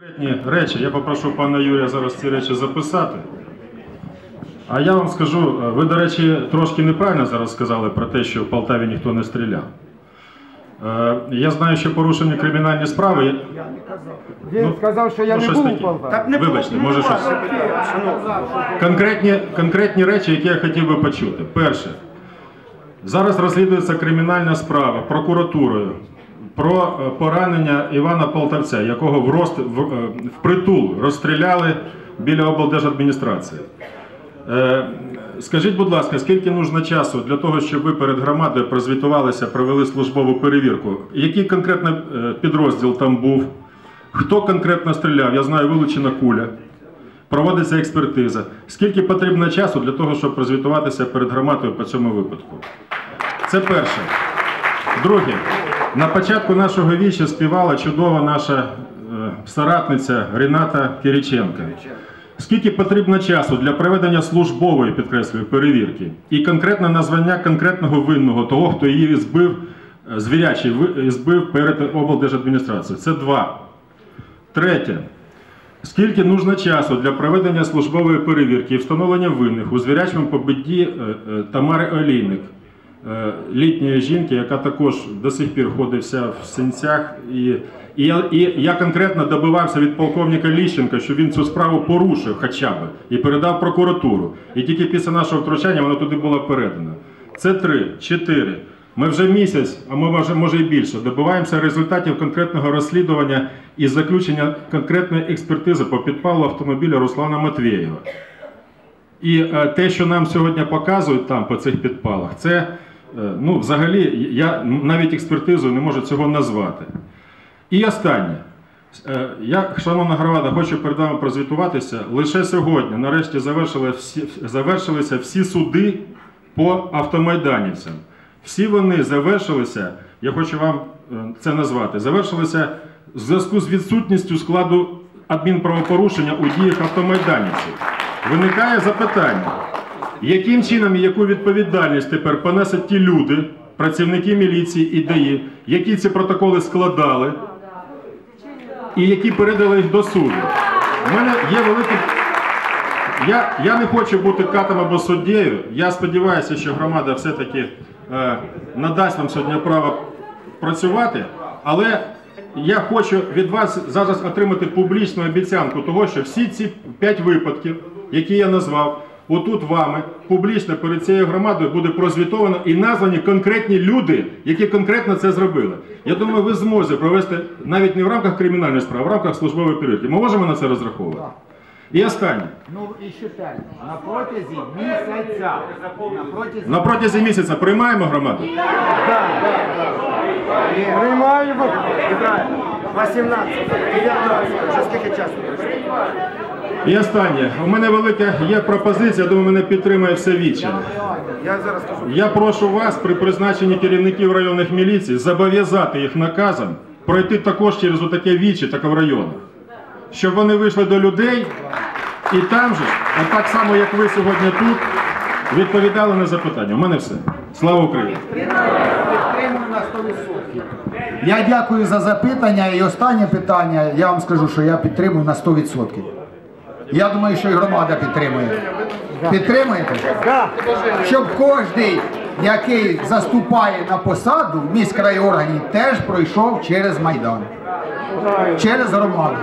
Конкретні речі, я попрошу пана Юрія зараз ці речі записати. А я вам скажу, е, ви, до речі, трошки неправильно зараз сказали про те, що в Полтаві ніхто не стріляв. Е, Я знаю, що порушені кримінальні справи. Він Ну, сказав, що я ну, не був у. Полтаві. Вибачте, може щось. Конкретні, конкретні речі, які я хотів би почути. Перше, зараз розслідується кримінальна справа прокуратурою про е, поранення Івана Полтавця, якого в, рост, в, е, впритул розстріляли біля облдержадміністрації. Е, Скажіть, будь ласка, скільки нужно часу для того, щоб ви перед громадою прозвітувалися, провели службову перевірку? Який конкретно е, підрозділ там був? Хто конкретно стріляв? Я знаю, вилучена куля. Проводиться експертиза. Скільки потрібно часу для того, щоб прозвітуватися перед громадою по цьому випадку? Це перше. Друге, на початку нашого віча співала чудова наша е, соратниця Рената Кириченка. Скільки потрібно часу для проведення службової, підкреслюю, перевірки і конкретне названня конкретного винного, того, хто її збив, е, звірячий збив перед облдержадміністрацією? Це два. Третє. Скільки нужно часу для проведення службової перевірки і встановлення винних у звірячому побитті е, е, Тамари Олійник, е, літньої жінки, яка також до сих пір ходить вся в синцях. І, і, я, і я конкретно добивався від полковника Ліщенка, що він цю справу порушив хоча б і передав прокуратуру. І тільки після нашого втручання вона туди була передана. Це три, чотири. Ми вже місяць, а ми може, може і більше, добиваємося результатів конкретного розслідування і заключення конкретної експертизи по підпалу автомобіля Руслана Матвєєва. І е, те, що нам сьогодні показують там по цих підпалах, це е, ну, взагалі я навіть експертизою не можу цього назвати. І останнє. Е, Я, шановна громада, хочу перед вами прозвітуватися. Лише сьогодні, нарешті, всі, завершилися всі суди по автомайданівцям. Всі вони завершилися, я хочу вам е, це назвати, завершилися в зв'язку з відсутністю складу адмінправопорушення у діях автомайданівців. Виникає запитання, яким чином і яку відповідальність тепер понесуть ті люди, працівники міліції і ДАІ, які ці протоколи складали, і які передали їх до суду. У мене є великий. Я, я не хочу бути катом або суддєю. Я сподіваюся, що громада все-таки е, надасть вам сьогодні право працювати, але я хочу від вас зараз отримати публічну обіцянку того, що всі ці п'ять випадків, які я назвав, отут вами публічно перед цією громадою буде прозвітовано і названі конкретні люди, які конкретно це зробили. Я думаю, ви зможете провести навіть не в рамках кримінальної справи, а в рамках службової перевірки. Ми можемо на це розраховувати? І останнє. Ну і ще п'ять. На протязі місяця. На протязі На протязі місяця приймаємо громаду? Приймаємо. 18, 19. Вже скільки часу? І останнє. У мене велика є пропозиція, я думаю, мене підтримує все віче. Я прошу вас при призначенні керівників районних міліцій зобов'язати їх наказом пройти також через отаке віче, так в районах. Щоб вони вийшли до людей і там же, а так само, як ви сьогодні тут, відповідали на запитання. У мене все. Слава Україні! Підтримую на 100%. Я дякую за запитання. І останнє питання, я вам скажу, що я підтримую на 100%. Я думаю, що і громада підтримує. Підтримуєте? Щоб кожен, який заступає на посаду в міськрайоргані, теж пройшов через Майдан. Через громаду.